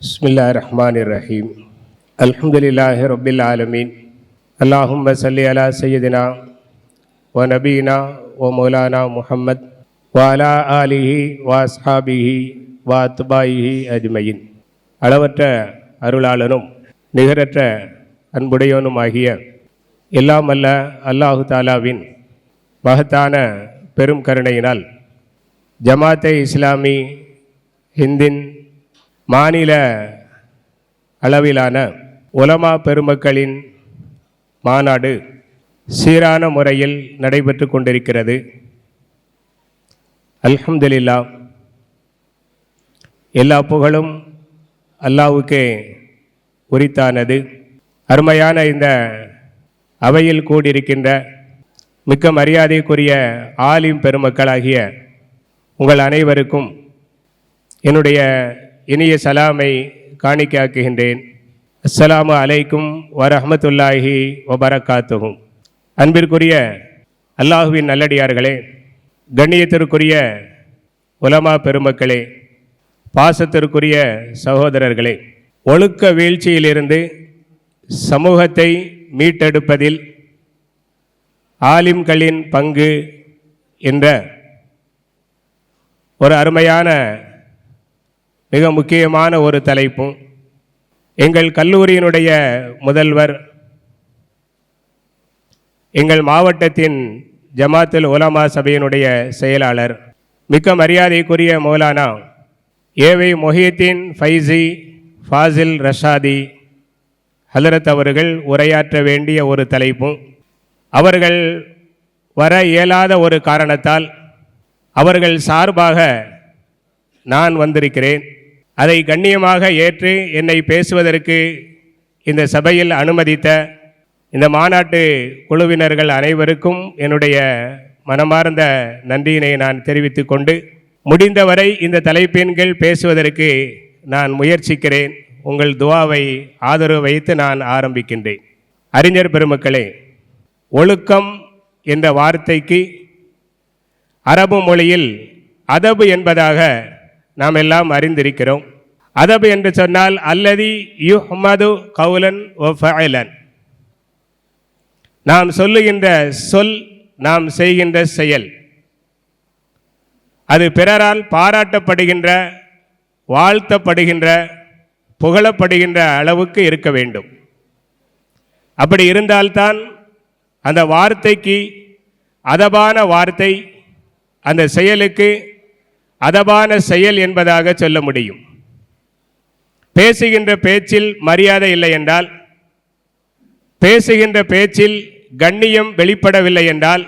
பிஸ்மில்லா ரஹ்மான் ரஹீம் அல்ஹம்துலில்லாஹி ரொபில் ஆலமீன் அல்லாஹும் சல்லி அலா சையதினா ஓ நபீனா ஓ மௌலானா முஹம்மத் வாலா ஆலிஹி வாஸ்ஹாபிஹி வா துபாயிஹி அஜ்மயின் அளவற்ற அருளாளனும் நிகரற்ற அன்புடையவனும் ஆகிய எல்லாம் அல்லாஹு தாலாவின் மகத்தான பெரும் கருணையினால் ஜமாத்தை இஸ்லாமி ஹிந்தின் மாநில அளவிலான உலமா பெருமக்களின் மாநாடு சீரான முறையில் நடைபெற்று கொண்டிருக்கிறது. அல்ஹம்துலில்லா எல்லா புகழும் அல்லாவுக்கே உரித்தானது. அருமையான இந்த அவையில் கூடியிருக்கின்ற மிக்க மரியாதைக்குரிய ஆலிம் பெருமக்களாகிய உங்கள் அனைவருக்கும் என்னுடைய இனிய சலாமை காணிக்காக்குகின்றேன் அஸ்ஸலாமு அலைக்கும் வரஹமத்துல்லாஹி வபரகாத்துகும் அன்பிற்குரிய அல்லாஹுவின் நல்லடியார்களே கண்ணியத்திற்குரிய உலமா பெருமக்களே பாசத்திற்குரிய சகோதரர்களே ஒழுக்க வீழ்ச்சியிலிருந்து சமூகத்தை மீட்டெடுப்பதில் ஆலிம்களின் பங்கு என்ற ஒரு அருமையான மிக முக்கியமான ஒரு தலைப்பும். எங்கள் கல்லூரியினுடைய முதல்வர் எங்கள் மாவட்டத்தின் ஜமாத்துல் உலமா சபையினுடைய செயலாளர் மிக்க மரியாதைக்குரிய மௌலானா ஏவை மொஹியத்தின் ஃபைசி ஃபாசில் ரஷாதி ஹலரத் அவர்கள் உரையாற்ற வேண்டிய ஒரு தலைப்பும். அவர்கள் வர இயலாத ஒரு காரணத்தால் அவர்கள் சார்பாக நான் வந்திருக்கிறேன். அதை கண்ணியமாக ஏற்று என்னை பேசுவதற்கு இந்த சபையில் அனுமதித்த இந்த மாநாட்டு குழுவினர்கள் அனைவருக்கும் என்னுடைய மனமார்ந்த நன்றியினை நான் தெரிவித்து கொண்டு முடிந்தவரை இந்த தலைப்பின்கள் பேசுவதற்கு நான் முயற்சிக்கிறேன். உங்கள் துவாவை ஆதரவு வைத்து நான் ஆரம்பிக்கின்றேன். அறிஞர் பெருமக்களே ஒழுக்கம் என்ற வார்த்தைக்கு அரபு மொழியில் அதபு என்பதாக நாம் எல்லாம் அறிந்திருக்கிறோம். அதபு என்று சொன்னால் அல்லதி யுஹ்மது கவுலன் ஒ ஃபஅலன். நாம் சொல்லுகின்ற சொல் நாம் செய்கின்ற செயல். அது பிறரால் பாராட்டப்படுகின்ற வாழ்த்தப்படுகின்ற புகழப்படுகின்ற அளவுக்கு இருக்க வேண்டும். அப்படி இருந்தால்தான் அந்த வார்த்தைக்கு அதபான வார்த்தை அந்த செயலுக்கு அதபான செயல் என்பதாக சொல்ல முடியும். பேசுகின்ற பேச்சில் மரியாதை இல்லை என்றால் பேசுகின்ற பேச்சில் கண்ணியம் வெளிப்படவில்லை என்றால்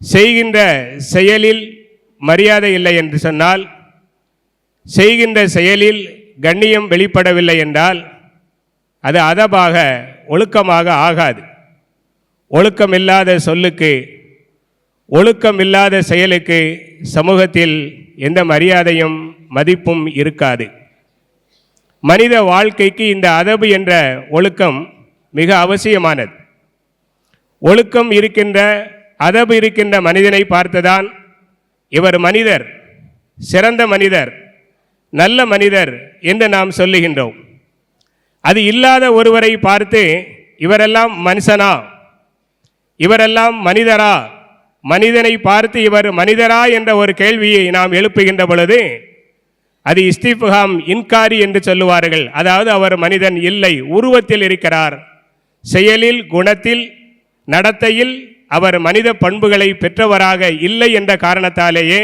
செய்கின்ற செயலில் மரியாதை இல்லை என்று சொன்னால் செய்கின்ற செயலில் கண்ணியம் வெளிப்படவில்லை என்றால் அது அதபாக ஒழுக்கமாக ஆகாது. ஒழுக்கமில்லாத சொல்லுக்கு ஒழுக்கம் இல்லாத செயலுக்கு சமூகத்தில் எந்த மரியாதையும் மதிப்பும் இருக்காது. மனித வாழ்க்கைக்கு இந்த அதபு என்ற ஒழுக்கம் மிக அவசியமானது. ஒழுக்கம் இருக்கின்ற அதபு இருக்கின்ற மனிதனை பார்த்துதான் இவர் மனிதர் சிறந்த மனிதர் நல்ல மனிதர் என்று நாம் சொல்லுகின்றோம். அது இல்லாத ஒருவரை பார்த்து இவரெல்லாம் மனுஷனா? இவரெல்லாம் மனிதரா? மனிதனை பார்த்து இவர் மனிதரா என்ற ஒரு கேள்வியை நாம் எழுப்புகின்ற பொழுது அது இஸ்திஃபுகாம் இன்காரி என்று சொல்லுவார்கள். அதாவது அவர் மனிதன் இல்லை உருவத்தில் இருக்கிறார். செயலில் குணத்தில் நடத்தையில் அவர் மனித பண்புகளை பெற்றவராக இல்லை என்ற காரணத்தாலேயே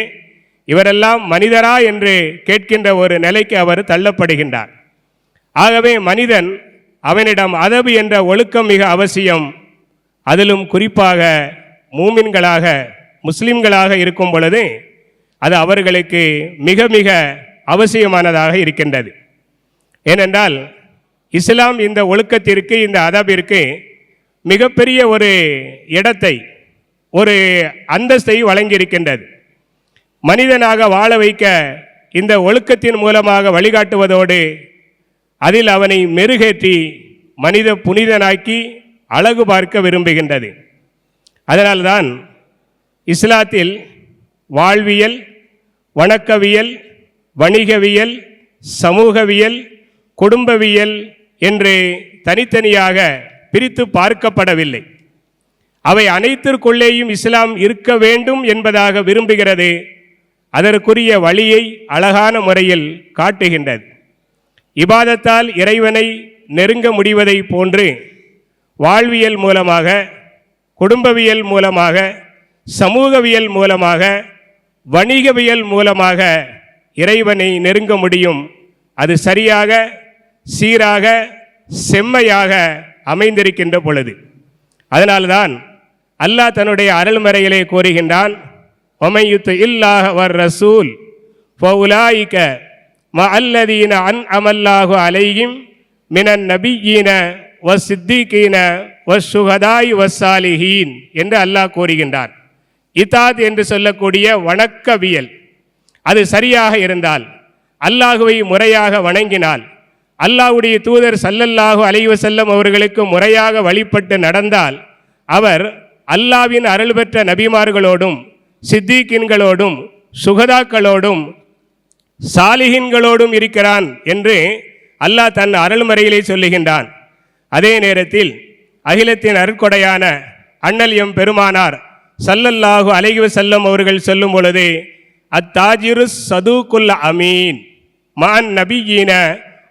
இவரெல்லாம் மனிதரா என்று கேட்கின்ற ஒரு நிலைக்கு அவர் தள்ளப்படுகின்றார். ஆகவே மனிதன் அவனிடம் அதபு என்ற ஒழுக்கம் மிக அவசியம். அதிலும் குறிப்பாக மூமின்களாக முஸ்லிம்களாக இருக்கும் பொழுது அது அவர்களுக்கு மிக மிக அவசியமானதாக இருக்கின்றது. ஏனென்றால் இஸ்லாம் இந்த ஒழுக்கத்திற்கு இந்த அதபிற்கு மிகப்பெரிய ஒரு இடத்தை ஒரு அந்தஸ்தை வழங்கியிருக்கின்றது. மனிதனாக வாழ வைக்க இந்த ஒழுக்கத்தின் மூலமாக வழிகாட்டுவதோடு அதில் அவனை மெருகேற்றி மனித புனிதனாக்கி அழகு பார்க்க விரும்புகின்றது. அதனால்தான் இஸ்லாத்தில் வாழ்வியல் வணக்கவியல் வணிகவியல் சமூகவியல் குடும்பவியல் என்று தனித்தனியாக பிரித்து பார்க்கப்படவில்லை. அவை அனைத்திற்குள்ளேயும் இஸ்லாம் இருக்க வேண்டும் என்பதாக விரும்புகிறது. அதற்குரிய வழியை அழகான முறையில் காட்டுகின்றது. இபாதத்தால் இறைவனை நெருங்க முடிவதை போன்று வாழ்வியல் மூலமாக குடும்பவியல் மூலமாக சமூகவியல் மூலமாக வணிகவியல் மூலமாக இறைவனை நெருங்க முடியும். அது சரியாக சீராக செம்மையாக அமைந்திருக்கின்ற பொழுது. அதனால்தான் அல்லாஹ் தன்னுடைய அருள்மறையிலே கூறுகின்றான் ஒமையுத்து இல்லாஹ வர் ரசூல் ஃபவுலாயிக ம அல்லதீன அன் அமல்லாஹு அலையும் மினன் நபியீன வ சித்திகீன வசுகதாய் வசாலிஹீன் என்று அல்லாஹ் கூறுகின்றார் இதாத் என்று சொல்லக்கூடிய வணக்கவியல். அது சரியாக இருந்தால் அல்லாஹுவை முறையாக வணங்கினால் அல்லாஹுடைய தூதர் சல்லல்லாஹு அலைஹி செல்லம் அவர்களுக்கு முறையாக வழிபட்டு நடந்தால் அவர் அல்லாவின் அருள் பெற்ற நபிமார்களோடும் சித்திகின்களோடும் சுகதாக்களோடும் சாலிகின்களோடும் இருக்கிறான் என்று அல்லாஹ் தன் அருள்மறையிலே சொல்லுகின்றான். அதே நேரத்தில் அகிலத்தின் அருட்கொடையான அண்ணல் எம் பெருமானார் சல்லல்லாஹு அலைஹி செல்லம் அவர்கள் சொல்லும் பொழுது அத்தாஜிரு சதுகுல் அமீன் மான் நபியீன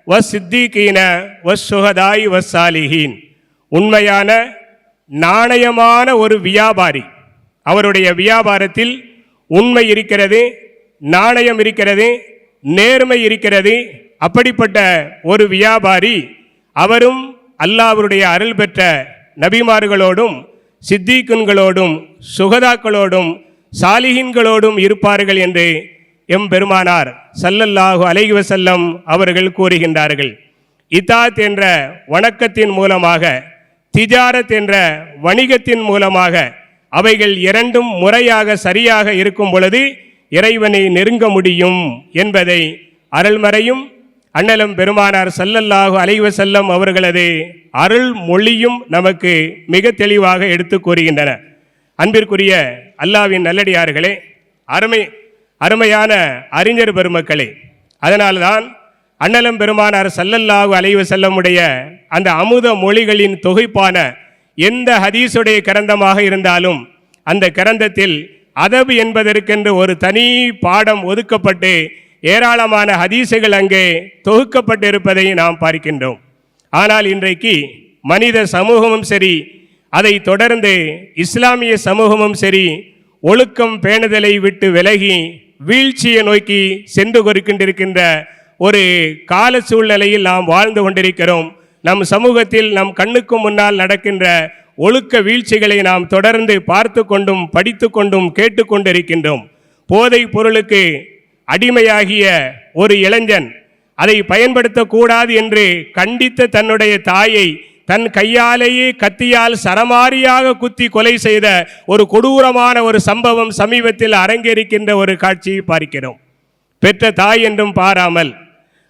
வ சித்திகீன வ சுகதாய் வ சாலிஹீன் உண்மையான நாணயமான ஒரு வியாபாரி அவருடைய வியாபாரத்தில் உண்மை இருக்கிறது நாணயம் இருக்கிறது நேர்மை இருக்கிறது அப்படிப்பட்ட ஒரு வியாபாரி அவரும் அல்லாஹ்வுடைய அருள் பெற்ற நபிமார்களோடும் சித்தீக்குன்களோடும் சுகதாக்களோடும் சாலிகின்களோடும் இருப்பார்கள் என்று எம் பெருமானார் சல்லல்லாஹு அலைஹி வஸல்லம் அவர்கள் கூறுகின்றார்கள். இதாத் என்ற வணக்கத்தின் மூலமாக திஜாரத் என்ற வணிகத்தின் மூலமாக அவைகள் இரண்டும் முறையாக சரியாக இருக்கும் பொழுது இறைவனை நெருங்க முடியும் என்பதை அருள்மறையும் அண்ணலும் பெருமானார் சல்லல்லாஹு அலைவ செல்லம் அவர்களது அருள் மொழியும் நமக்கு மிக தெளிவாக எடுத்து கூறுகின்றன. அன்பிற்குரிய அல்லாவின் நல்லடியார்களே அருமை அருமையான அறிஞர் பெருமக்களே அதனால்தான் அண்ணலம் பெருமானார் சல்லல்லாஹு அலைவ செல்லமுடைய அந்த அமுத மொழிகளின் தொகுப்பான எந்த ஹதீஸுடைய கிரந்தமாக இருந்தாலும் அந்த கிரந்தத்தில் அதபு என்பதற்கென்று ஒரு தனி பாடம் ஒதுக்கப்பட்டு ஏராளமான ஹதீசுகள் அங்கே தொகுக்கப்பட்டிருப்பதை நாம் பார்க்கின்றோம். ஆனால் இன்றைக்கு மனித சமூகமும் சரி அதை தொடர்ந்து இஸ்லாமிய சமூகமும் சரி ஒழுக்கம் பேணுதலை விட்டு விலகி வீழ்ச்சியை நோக்கி சென்று கொண்டிருக்கின்ற ஒரு கால சூழ்நிலையில் நாம் வாழ்ந்து கொண்டிருக்கிறோம். நம் சமூகத்தில் நம் கண்ணுக்கு முன்னால் நடக்கின்ற ஒழுக்க வீழ்ச்சிகளை நாம் தொடர்ந்து பார்த்து கொண்டும் படித்து கொண்டும் கேட்டுக்கொண்டிருக்கின்றோம். போதைப் பொருளுக்கு அடிமையாகிய ஒரு இளைஞன் அதை பயன்படுத்தக்கூடாது என்று கண்டித்த தன்னுடைய தாயை தன் கையாலேயே கத்தியால் சரமாரியாக குத்தி கொலை செய்த ஒரு கொடூரமான ஒரு சம்பவம் சமீபத்தில் அரங்கேறிக்கின்ற ஒரு காட்சியை பார்க்கிறோம். பெற்ற தாய் என்றும் பாராமல்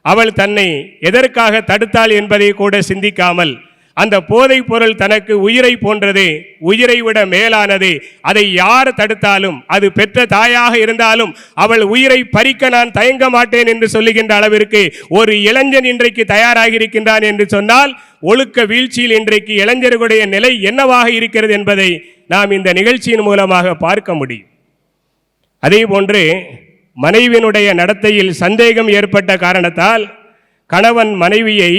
அவள் தன்னை எதற்காக தடுத்தாள் என்பதை கூட சிந்திக்காமல் அந்த போதைப் பொருள் தனக்கு உயிரை போன்றது உயிரை விட மேலானது. அதை யார் தடுத்தாலும் அது பெற்ற தாயாக இருந்தாலும் அவள் உயிரை பறிக்க நான் தயங்க மாட்டேன் என்று சொல்லுகின்ற அளவிற்கு ஒரு இளைஞன் இன்றைக்கு தயாராகி இருக்கின்றான் என்று சொன்னால் ஒழுக்க வீழ்ச்சியில் இன்றைக்கு இளைஞர்களுடைய நிலை என்னவாக இருக்கிறது என்பதை நாம் இந்த நிகழ்ச்சியின் மூலமாக பார்க்க முடியும். அதே போன்று மனைவியினுடைய நடத்தையில் சந்தேகம் ஏற்பட்ட காரணத்தால் கணவன் மனைவியை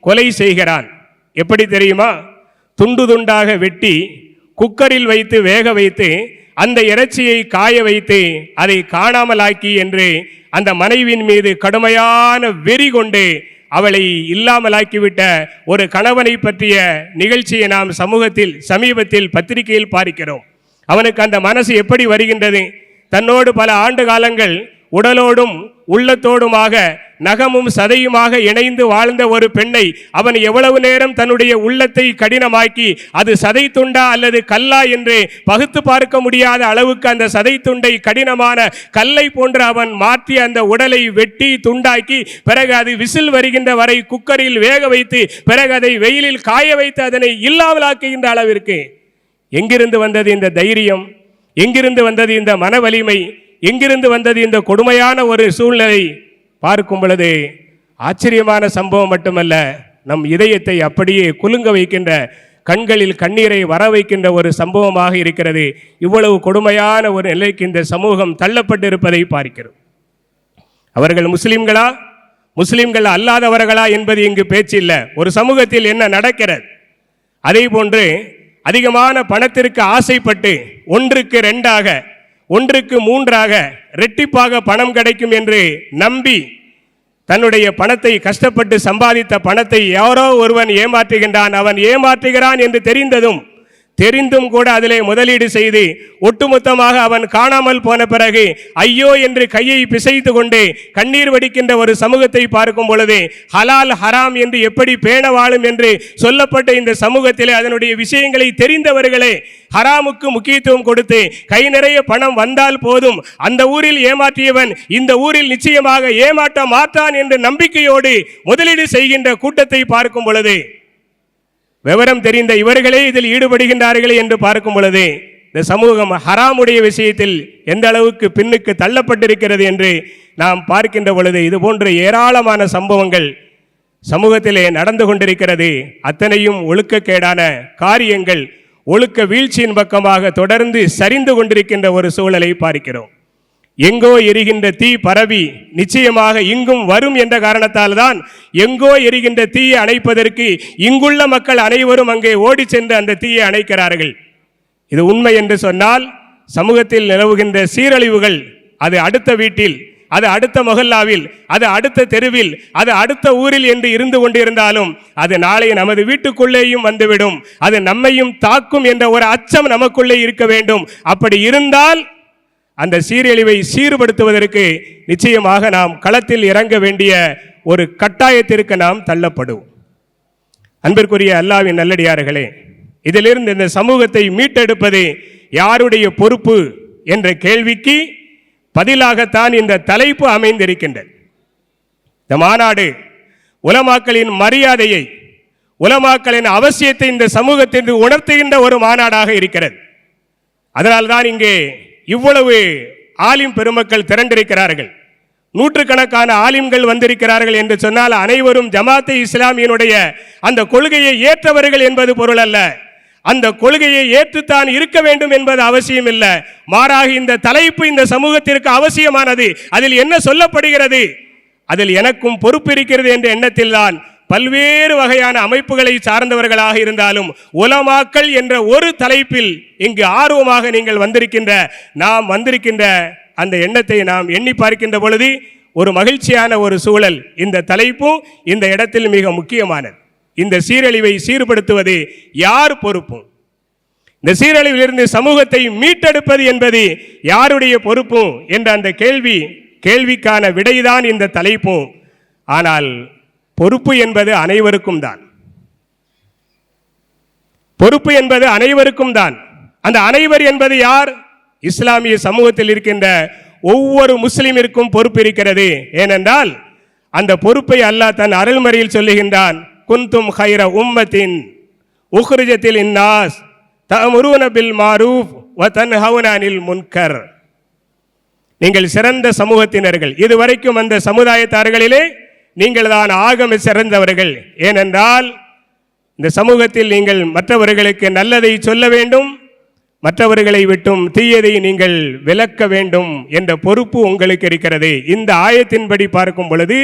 கொலை செய்கிறான். எப்படி தெரியுமா? துண்டு துண்டாக வெட்டி குக்கரில் வைத்து வேக வைத்து அந்த இறைச்சியை காய வைத்து அதை காணாமலாக்கி என்று அந்த மனைவியின் மீது கடுமையான வெறி கொண்டு அவளை இல்லாமலாக்கிவிட்ட ஒரு கணவனை பற்றிய நிகழ்ச்சியை நாம் சமூகத்தில் சமீபத்தில் பத்திரிகையில் பார்க்கிறோம். அவனுக்கு அந்த மனசு எப்படி வருகின்றது? தன்னோடு பல ஆண்டு காலங்கள் உடலோடும் உள்ளத்தோடுமாக நகமும் சதையுமாக இணைந்து வாழ்ந்த ஒரு பெண்ணை அவன் எவ்வளவு நேரம் தன்னுடைய உள்ளத்தை கடினமாக்கி அது சதை துண்டா அல்லது கல்லா என்று பகுத்து பார்க்க முடியாத அளவுக்கு அந்த சதை துண்டை கடினமான கல்லை போன்று அவன் மாற்றி அந்த உடலை வெட்டி துண்டாக்கி பிறகு அது விசில் வருகின்ற வரை குக்கரில் வேக வைத்து பிறகு அதை வெயிலில் காய வைத்து அதனை இல்லாமலாக்குகின்ற அளவிற்கு. எங்கிருந்து வந்தது இந்த தைரியம்? எங்கிருந்து வந்தது இந்த மன வலிமை எங்கிருந்து வந்தது இந்த கொடுமையான ஒரு சூழ்நிலை? பார்க்கும் பொழுது ஆச்சரியமான சம்பவம் மட்டுமல்ல நம் இதயத்தை அப்படியே குலுங்க வைக்கின்ற கண்களில் கண்ணீரை வர வைக்கின்ற ஒரு சம்பவமாக இருக்கிறது. இவ்வளவு கொடுமையான ஒரு நிலைக்கு இந்த சமூகம் தள்ளப்பட்டிருப்பதை பார்க்கிறோம். அவர்கள் முஸ்லிம்களா? முஸ்லிம்கள் அல்லாதவர்களா என்பது இங்கு பேச்சில்லை ஒரு சமூகத்தில் என்ன நடக்கிறது? அதே போன்று அதிகமான பணத்திற்கு ஆசைப்பட்டு ஒன்றுக்கு ரெண்டாக ஒன்றுக்கு மூன்றாக ரெட்டிப்பாக பணம் கிடைக்கும் என்று நம்பி தன்னுடைய பணத்தை கஷ்டப்பட்டு சம்பாதித்த பணத்தை யாரோ ஒருவன் ஏமாற்றுகின்றான். அவன் ஏமாற்றுகிறான் என்று தெரிந்ததும் தெரிந்தும் கூட அதிலே முதலீடு செய்து ஒட்டுமொத்தமாக அவன் காணாமல் போன பிறகு ஐயோ என்று கையை பிசைத்து கொண்டு கண்ணீர் வடிக்கின்ற ஒரு சமூகத்தை பார்க்கும் பொழுது ஹலால் ஹராம் என்று எப்படி பேண வாழும் என்று சொல்லப்பட்ட இந்த சமூகத்திலே அதனுடைய விஷயங்களை தெரிந்தவர்களே ஹராமுக்கு முக்கியத்துவம் கொடுத்து கை நிறைய பணம் வந்தால் போதும் அந்த ஊரில் ஏமாற்றியவன் இந்த ஊரில் நிச்சயமாக ஏமாற்ற மாட்டான் என்ற நம்பிக்கையோடு முதலீடு செய்கின்ற கூட்டத்தை பார்க்கும் பொழுது விவரம் தெரிந்த இவர்களே இதில் ஈடுபடுகின்றார்களே என்று பார்க்கும் பொழுது இந்த சமூகம் ஹராமுடைய விஷயத்தில் எந்த அளவுக்கு பின்னுக்கு தள்ளப்பட்டிருக்கிறது என்று நாம் பார்க்கின்ற பொழுது இது போன்ற ஏராளமான சம்பவங்கள் சமூகத்திலே நடந்து கொண்டிருக்கிறது. அத்தனையும் ஒழுக்கக்கேடான காரியங்கள் ஒழுக்க வீழ்ச்சியின் பக்கமாக தொடர்ந்து சரிந்து கொண்டிருக்கின்ற ஒரு சூழலை பார்க்கிறோம். எங்கோ எரிகின்ற தீ பரவி நிச்சயமாக இங்கும் வரும் என்ற காரணத்தால் தான் எங்கோ எரிகின்ற தீயை அணைப்பதற்கு இங்குள்ள மக்கள் அனைவரும் அங்கே ஓடி சென்று அந்த தீயை அணைக்கிறார்கள். இது உண்மை என்று சொன்னால் சமூகத்தில் நிலவுகின்ற சீரழிவுகள் அது அடுத்த வீட்டில் அது அடுத்த மொஹல்லாவில் அது அடுத்த தெருவில் அது அடுத்த ஊரில் என்று இருந்து கொண்டிருந்தாலும் அது நாளை நமது வீட்டுக்குள்ளேயும் வந்துவிடும். அது நம்மையும் தாக்கும் என்ற ஒரு அச்சம் நமக்குள்ளே இருக்க வேண்டும். அப்படி இருந்தால் அந்த சீரழிவை சீர்படுத்துவதற்கு நிச்சயமாக நாம் களத்தில் இறங்க வேண்டிய ஒரு கட்டாயத்திற்கு நாம் தள்ளப்படுவோம். அன்பிற்குரிய அல்லாவின் நல்லடியார்களே இதிலிருந்து இந்த சமூகத்தை மீட்டெடுப்பது யாருடைய பொறுப்பு என்ற கேள்விக்கு பதிலாகத்தான் இந்த தலைப்பு அமைந்திருக்கின்றது. இந்த மாநாடு உலமாக்களின் மரியாதையை உலமாக்களின் அவசியத்தை இந்த சமூகத்திற்கு உணர்த்துகின்ற ஒரு மாநாடாக இருக்கிறது. அதனால்தான் இங்கே இவ்வளவு ஆலிம் பெருமக்கள் திரண்டிருக்கிறார்கள். நூற்றுக்கணக்கான ஆலிம்கள் வந்திருக்கிறார்கள் என்று சொன்னால் அனைவரும் ஜமாத்தை இஸ்லாமியினுடைய அந்த கொள்கையை ஏற்றவர்கள் என்பது பொருள் அல்ல. அந்த கொள்கையை ஏற்றுத்தான் இருக்க வேண்டும் என்பது அவசியம் இல்லை. மாறாக இந்த தலைப்பு இந்த சமூகத்திற்கு அவசியமானது. அதில் என்ன சொல்லப்படுகிறது? அதில் எனக்கும் பொறுப்பு இருக்கிறது என்ற எண்ணத்தில் தான் பல்வேறு வகையான அமைப்புகளை சார்ந்தவர்களாக இருந்தாலும் உலமாக்கல் என்ற ஒரு தலைப்பில் இங்கு ஆர்வமாக நீங்கள் வந்திருக்கின்ற நாம் வந்திருக்கின்ற அந்த எண்ணத்தை நாம் எண்ணி பார்க்கின்ற பொழுது ஒரு மகிழ்ச்சியான ஒரு சூழல் இந்த தலைப்பும் இந்த இடத்தில் மிக முக்கியமானது. இந்த சீரழிவை சீர்படுத்துவது யார் பொறுப்பும்? இந்த சீரழிவிலிருந்து சமூகத்தை மீட்டெடுப்பது என்பது யாருடைய பொறுப்பும்? என்ற அந்த கேள்வி கேள்விக்கான விடைதான் இந்த தலைப்பும். ஆனால் பொறுப்பு என்பது அனைவருக்கும் தான். பொறுப்பு என்பது அனைவருக்கும் தான். அந்த அனைவர் என்பது யார்? இஸ்லாமிய சமூகத்தில் இருக்கின்ற ஒவ்வொரு முஸ்லிமிற்கும் பொறுப்பு இருக்கிறது. ஏனென்றால் அந்த பொறுப்பை அல்லாஹ் தன் அருள்மறையில் சொல்லுகின்றான் குந்தும் ஹைர உம்மத்தின் உஹ்ரிஜத்தில் இன்னாஸ் தமுருன பில் மாரூப் வ தன்ஹவுனானில் முன்கர். நீங்கள் சிறந்த சமூகத்தினர்கள். இதுவரைக்கும் அந்த சமுதாயத்தார்களிலே நீங்கள் தான் ஆகம சிறந்தவர்கள். ஏனென்றால் இந்த சமூகத்தில் நீங்கள் மற்றவர்களுக்கு நல்லதை சொல்ல வேண்டும் மற்றவர்களை விட்டும் தீயதை நீங்கள் விலக்க வேண்டும் என்ற பொறுப்பு உங்களுக்கு இருக்கிறது. இந்த ஆயத்தின்படி பார்க்கும் பொழுது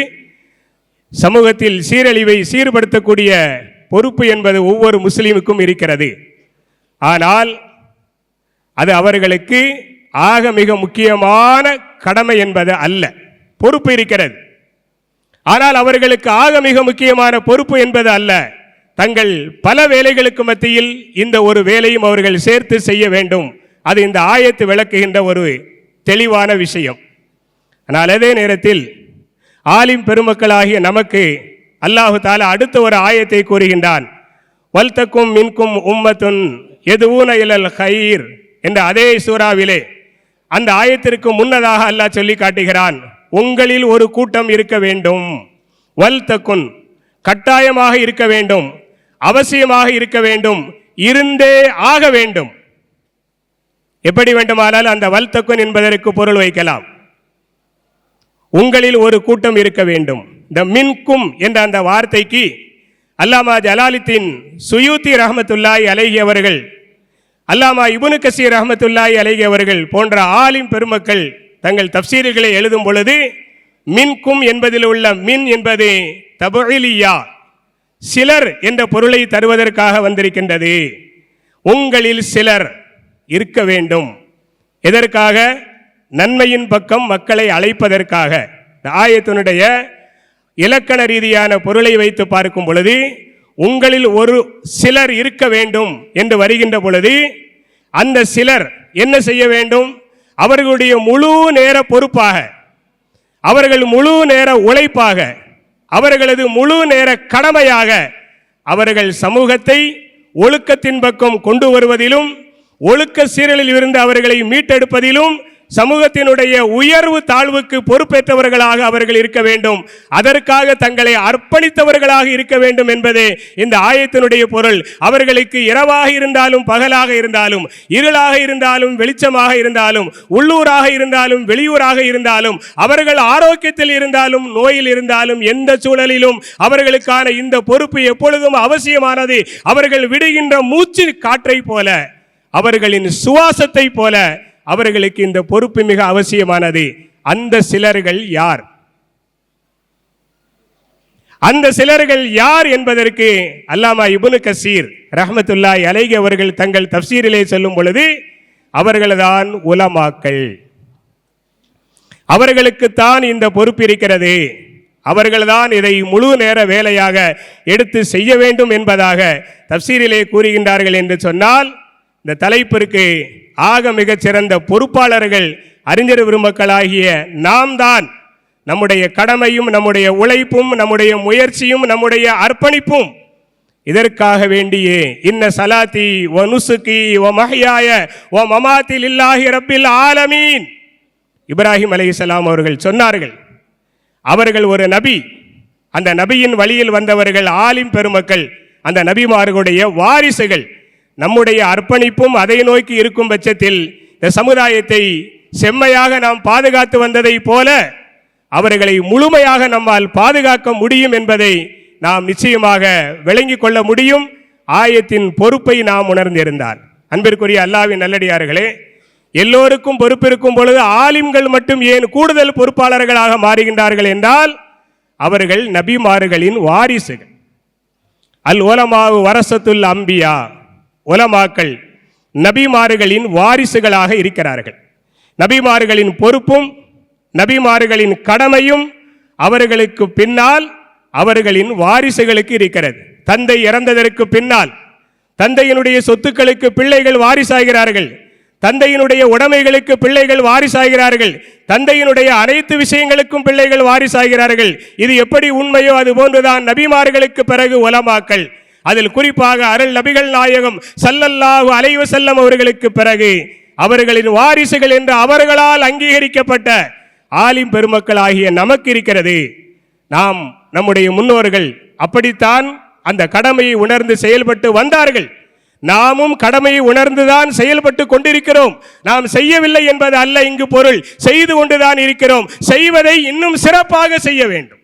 சமூகத்தில் சீரழிவை சீர்படுத்தக்கூடிய பொறுப்பு என்பது ஒவ்வொரு முஸ்லீமுக்கும் இருக்கிறது. ஆனால் அது அவர்களுக்கு ஆக மிக முக்கியமான கடமை என்பது அல்ல. பொறுப்பு இருக்கிறது. ஆனால் அவர்களுக்கு ஆக மிக முக்கியமான பொறுப்பு என்பது அல்ல. தங்கள் பல வேலைகளுக்கு மத்தியில் இந்த ஒரு வேலையும் அவர்கள் சேர்த்து செய்ய வேண்டும். அது இந்த ஆயத்து விளக்குகின்ற ஒரு தெளிவான விஷயம். ஆனால் அதே நேரத்தில் ஆலிம் பெருமக்களாகிய நமக்கு அல்லாஹு தாலா அடுத்த ஒரு ஆயத்தை கூறுகின்றான். வல்தக்கும் மின்கும் உம்மத்துன் எதுவூன இலல் ஹயீர் என்ற அதே சூறாவிலே அந்த ஆயத்திற்கு முன்னதாக அல்லாஹ் சொல்லி காட்டுகிறான். உங்களில் ஒரு கூட்டம் இருக்க வேண்டும். வல் தக்குன் கட்டாயமாக இருக்க வேண்டும். அவசியமாக இருக்க வேண்டும். இருந்தே ஆக வேண்டும். எப்படி வேண்டுமானால் அந்த வல்தக்குன் என்பதற்கு பொருள் வைக்கலாம். உங்களில் ஒரு கூட்டம் இருக்க வேண்டும். இந்த மின்கும் என்ற அந்த வார்த்தைக்கு அல்லாமா ஜலாலித்தின் சுயூத்தி ரஹமத்துல்லாய் அலைஹி அவர்கள் அல்லாமா இபுனு கசீர் ரஹமத்துல்லாய் அலைஹி அவர்கள் போன்ற ஆலிம் பெருமக்கள் தங்கள் தப்சீர்களை எழுதும் பொழுது மின்கும் என்பதில் உள்ள மின் என்பது தபொழிலியா சிலர் என்ற பொருளை தருவதற்காக வந்திருக்கின்றது. உங்களில் சிலர் இருக்க வேண்டும். எதற்காக? நன்மையின் பக்கம் மக்களை அழைப்பதற்காக. இந்த ஆயத்தினுடைய இலக்கண ரீதியான பொருளை வைத்து பார்க்கும் பொழுது உங்களில் ஒரு சிலர் இருக்க வேண்டும் என்று வருகின்ற பொழுது அந்த சிலர் என்ன செய்ய வேண்டும்? அவர்களுடைய முழு நேர பொறுப்பாக அவர்கள் முழு நேர உழைப்பாக அவர்களது முழு நேர கடமையாக அவர்கள் சமூகத்தை ஒழுக்கத்தின் பக்கம் கொண்டு வருவதிலும் ஒழுக்க சீரலில் இருந்து அவர்களை மீட்டெடுப்பதிலும் சமூகத்தினுடைய உயர்வு தாழ்வுக்கு பொறுப்பேற்றவர்களாக அவர்கள் இருக்க வேண்டும். அதற்காக தங்களை அர்ப்பணித்தவர்களாக இருக்க வேண்டும் என்பதே இந்த ஆயத்தினுடைய பொருள். அவர்களுக்கு இரவாக இருந்தாலும் பகலாக இருந்தாலும் இருளாக இருந்தாலும் வெளிச்சமாக இருந்தாலும் உள்ளூராக இருந்தாலும் வெளியூராக இருந்தாலும் அவர்கள் ஆரோக்கியத்தில் இருந்தாலும் நோயில் இருந்தாலும் எந்த சூழலிலும் அவர்களுக்கான இந்த பொறுப்பு எப்பொழுதும் அவசியமானது. அவர்கள் விடுகின்ற மூச்சு காற்றை போல அவர்களின் சுவாசத்தை போல அவர்களுக்கு இந்த பொறுப்பு மிக அவசியமானது. அந்த சிலர்கள் யார்? அந்த சிலர்கள் யார் என்பதற்கு அல்லாமா இபுனு கசீர் ரஹமத்துல்லா அலைகி அவர்கள் தங்கள் தப்சீரிலே சொல்லும் பொழுது அவர்கள்தான் உலமாக்கள். அவர்களுக்குத்தான் இந்த பொறுப்பு இருக்கிறது. அவர்கள்தான் இதை முழு நேர வேலையாக எடுத்து செய்ய வேண்டும் என்பதாக தப்சீரிலே கூறுகின்றார்கள் என்று சொன்னால் இந்த தலைப்பிற்கு ஆக மிகச்சிறந்த பொறுப்பாளர்கள் அறிஞர் பெருமக்களாகிய நாம் தான் நம்முடைய கடமையும் நம்முடைய உழைப்பும் நம்முடைய முயற்சியும் நம்முடைய அர்ப்பணிப்பும். இதற்காக வேண்டியே இன்ன சலாத்தி ஓ நுசுகி ஓ மஹியாய ஓ மமாத்தில் இல்லாஹி ரப்பில் ஆலமீன். இப்ராஹிம் அலைஹிஸ்ஸலாம் அவர்கள் சொன்னார்கள் அவர்கள் ஒரு நபி. அந்த நபியின் வழியில் வந்தவர்கள் ஆலிம் பெருமக்கள் அந்த நபிமார்களுடைய வாரிசுகள். நம்முடைய அர்ப்பணிப்பும் அதை நோக்கி இருக்கும் பட்சத்தில் இந்த சமுதாயத்தை செம்மையாக நாம் பாதுகாத்து வந்ததை போல அவர்களை முழுமையாக நம்மால் பாதுகாக்க முடியும் என்பதை நாம் நிச்சயமாக விளங்கிக் கொள்ள முடியும். ஆயத்தின் பொறுப்பை நாம் உணர்ந்திருந்தால் அன்பிற்குரிய அல்லாவின் நல்லடியார்களே எல்லோருக்கும் பொறுப்பு இருக்கும் பொழுது ஆலிம்கள் மட்டும் ஏன் கூடுதல் பொறுப்பாளர்களாக மாறுகின்றார்கள் என்றால் அவர்கள் நபிமார்களின் வாரிசுகள். அல் ஓலமாவு வரசத்துல் அம்பியா உலமாக்கள் நபிமார்களின் வாரிசுகளாக இருக்கிறார்கள். நபிமார்களின் பொறுப்பும் நபிமார்களின் கடமையும் அவர்களுக்கு பின்னால் அவர்களின் வாரிசுகளுக்கு இருக்கிறது. தந்தை இறந்ததற்கு பின்னால் தந்தையினுடைய சொத்துக்களுக்கு பிள்ளைகள் வாரிசாகிறார்கள். தந்தையினுடைய உடைமைகளுக்கு பிள்ளைகள் வாரிசாகிறார்கள். தந்தையினுடைய அனைத்து விஷயங்களுக்கும் பிள்ளைகள் வாரிசாகிறார்கள். இது எப்படி உண்மையோ அது போன்றுதான் நபிமார்களுக்கு பிறகு உலமாக்கள் அதில் குறிப்பாக அருள் நபிகள் நாயகம் சல்லல்லாஹு அலைவு செல்லம் அவர்களுக்கு பிறகு அவர்களின் வாரிசுகள் என்று அவர்களால் அங்கீகரிக்கப்பட்ட ஆலிம் பெருமக்கள் ஆகிய நமக்கு இருக்கிறது. நாம் நம்முடைய முன்னோர்கள் அப்படித்தான் அந்த கடமையை உணர்ந்து செயல்பட்டு வந்தார்கள். நாமும் கடமையை உணர்ந்துதான் செயல்பட்டு கொண்டிருக்கிறோம். நாம் செய்யவில்லை என்பது அல்ல இங்கு பொருள். செய்து கொண்டுதான் இருக்கிறோம். செய்வதை இன்னும் சிறப்பாக செய்ய வேண்டும்.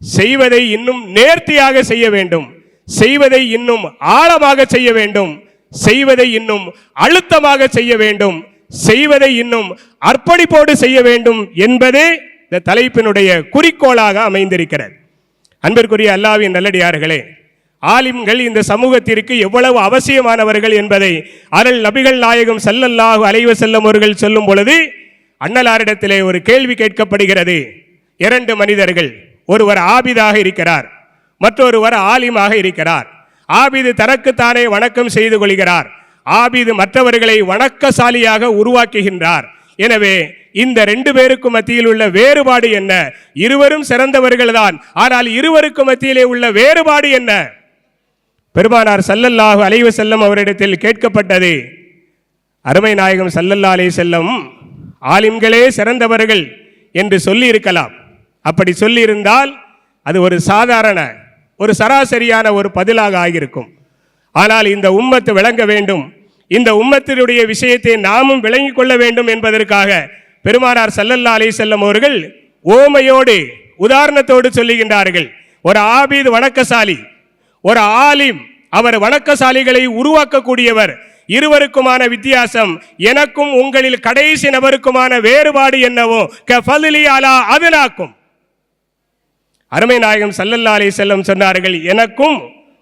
செய்வதை இன்னும் நேர்த்தியாக செய்ய வேண்டும். செய்வதை இன்னும் ஆழமாக செய்ய வேண்டும். செய்வதை இன்னும் அழுத்தமாக செய்ய வேண்டும். செய்வதை இன்னும் அர்ப்பணிப்போடு செய்ய வேண்டும் என்பதே இந்த தலைப்பினுடைய குறிக்கோளாக அமைந்திருக்கிறது. அன்பிற்குரிய அல்லாவின் நல்லடியார்களே ஆலிம்கள் இந்த சமூகத்திற்கு எவ்வளவு அவசியமானவர்கள் என்பதை அருள் நபிகள் நாயகம் ஸல்லல்லாஹு அலைவ செல்லும் அவர்கள் சொல்லும் பொழுது அண்ணலாரிடத்திலே ஒரு கேள்வி கேட்கப்படுகிறது. இரண்டு மனிதர்கள் ஒருவர் ஆபிதாக இருக்கிறார். மற்றொருவர் ஆலிமாக இருக்கிறார். ஆபிது தனக்குத்தானே வணக்கம் செய்து கொள்கிறார். ஆபிது மற்றவர்களை வணக்கசாலியாக உருவாக்குகின்றார். எனவே இந்த ரெண்டு பேருக்கு மத்தியில் உள்ள வேறுபாடு என்ன? இருவரும் சிறந்தவர்கள்தான். ஆனால் இருவருக்கு மத்தியிலே உள்ள வேறுபாடு என்ன? பெருமானார் சல்லல்லாஹு அலைவு செல்லம் அவரிடத்தில் கேட்கப்பட்டது. அருமை நாயகம் சல்லல்லா அலை செல்லம் ஆலிம்களே சிறந்தவர்கள் என்று சொல்லி இருக்கலாம் அப்படி சொல்லியிருந்தால் அது ஒரு சாதாரண ஒரு சராசரியான ஒரு பதிலாக ஆகியிருக்கும். ஆனால் இந்த உம்மத்து விளங்க வேண்டும். இந்த உம்மத்தினுடைய விஷயத்தை நாமும் விளங்கிக் கொள்ள வேண்டும் என்பதற்காக பெருமானார் சல்லல்லா அலி செல்லம் அவர்கள் ஓமையோடு உதாரணத்தோடு சொல்லுகின்றார்கள். ஒரு ஆபீது வணக்கசாலி ஒரு ஆலிம் அவர் வணக்கசாலிகளை உருவாக்கக்கூடியவர். இருவருக்குமான வித்தியாசம் எனக்கும் உங்களில் கடைசி நபருக்குமான வேறுபாடு என்னவோ கஃபலிலி அலா அதனாக்கும் அருமை நாயகம் சல்லல்லா அலி செல்லம் சொன்னார்கள் எனக்கும்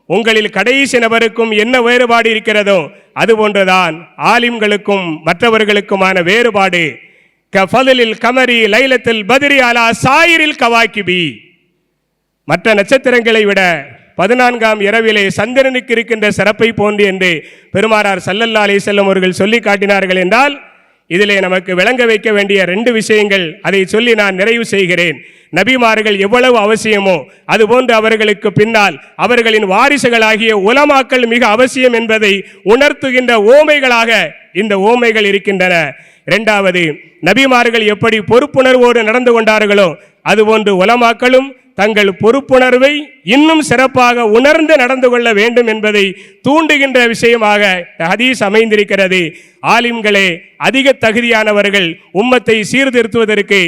உங்களில் கடைசி நபருக்கும் என்ன வேறுபாடு இருக்கிறதோ அதுபோன்றுதான் ஆலிம்களுக்கும் மற்றவர்களுக்குமான வேறுபாடு. கஃபலில் கமரி லைலத்தில் பதிரி அலா சாயிரில் கவாக்கிபி. மற்ற நட்சத்திரங்களை விட பதினான்காம் இரவிலே சந்திரனுக்கு இருக்கின்ற சிறப்பை போன்று என்று பெருமானார் சல்லல்லா அலி செல்லம் அவர்கள் சொல்லி காட்டினார்கள் என்றால் இதிலே நமக்கு விளங்க வைக்க வேண்டிய ரெண்டு விஷயங்கள் அதை சொல்லி நான் நிறைவு செய்கிறேன். நபிமார்கள் எவ்வளவு அவசியமோ அதுபோன்று அவர்களுக்கு பின்னால் அவர்களின் வாரிசுகளாகிய உலமாக்கள் மிக அவசியம் என்பதை உணர்த்துகின்ற ஓமைகளாக இந்த ஓமைகள் இருக்கின்றன. இரண்டாவது நபிமார்கள் எப்படி பொறுப்புணர்வோடு நடந்து கொண்டார்களோ அதுபோன்று உலமாக்களும் தங்கள் பொறுப்புணர்வை இன்னும் சிறப்பாக உணர்ந்து நடந்து கொள்ள வேண்டும் என்பதை தூண்டுகின்ற விஷயமாக ஹதீஸ் அமைந்திருக்கிறது. ஆலிம்களே அதிக தகுதியானவர்கள் உம்மத்தை சீர்திருத்துவதற்கு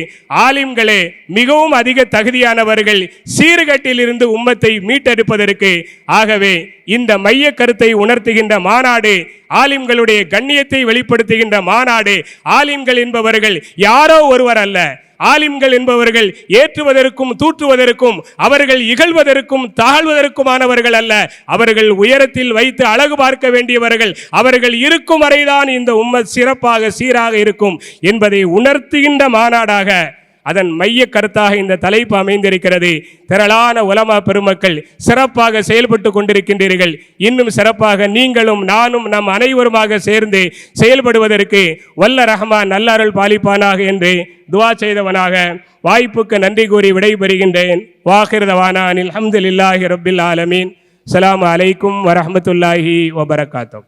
ஆலிம்களே மிகவும் அதிக தகுதியானவர்கள் சீர்கட்டிலிருந்து உம்மத்தை மீட்டெடுப்பதற்கு. ஆகவே இந்த மைய கருத்தை உணர்த்துகின்ற மாநாடு ஆலிம்களுடைய கண்ணியத்தை வெளிப்படுத்துகின்ற மாநாடு ஆலிம்கள் என்பவர்கள் யாரோ ஒருவர் அல்ல. ஆலிம்கள் என்பவர்கள் ஏற்றுவதற்கும் தூற்றுவதற்கும் அவர்கள் இகழ்வதற்கும் தாழ்வதற்குமானவர்கள் அல்ல. அவர்கள் உயரத்தில் வைத்து அழகு பார்க்க வேண்டியவர்கள் அவர்கள் இருக்கும் வரைதான் இந்த உம்மத் சிறப்பாக சீராக இருக்கும் என்பதை உணர்த்துகின்ற மாநாடாக அதன் மைய கருத்தாக இந்த தலைப்பு அமைந்திருக்கிறது. திரளான உலமா பெருமக்கள் சிறப்பாக செயல்பட்டு கொண்டிருக்கின்றீர்கள். இன்னும் சிறப்பாக நீங்களும் நானும் நம் அனைவருமாக சேர்ந்து செயல்படுவதற்கு வல்ல ரஹ்மான் நல்லருள் பாலிப்பானாக என்று துவா செய்தவனாக வாய்ப்புக்கு நன்றி கூறி விடைபெறுகின்றேன். வாஹிருதவானான் அல்ஹம்துலில்லாஹி ரபில் ஆலமீன். அலாம் அலைக்கும் வரமத்துல்லாஹி வபரகாத்தம்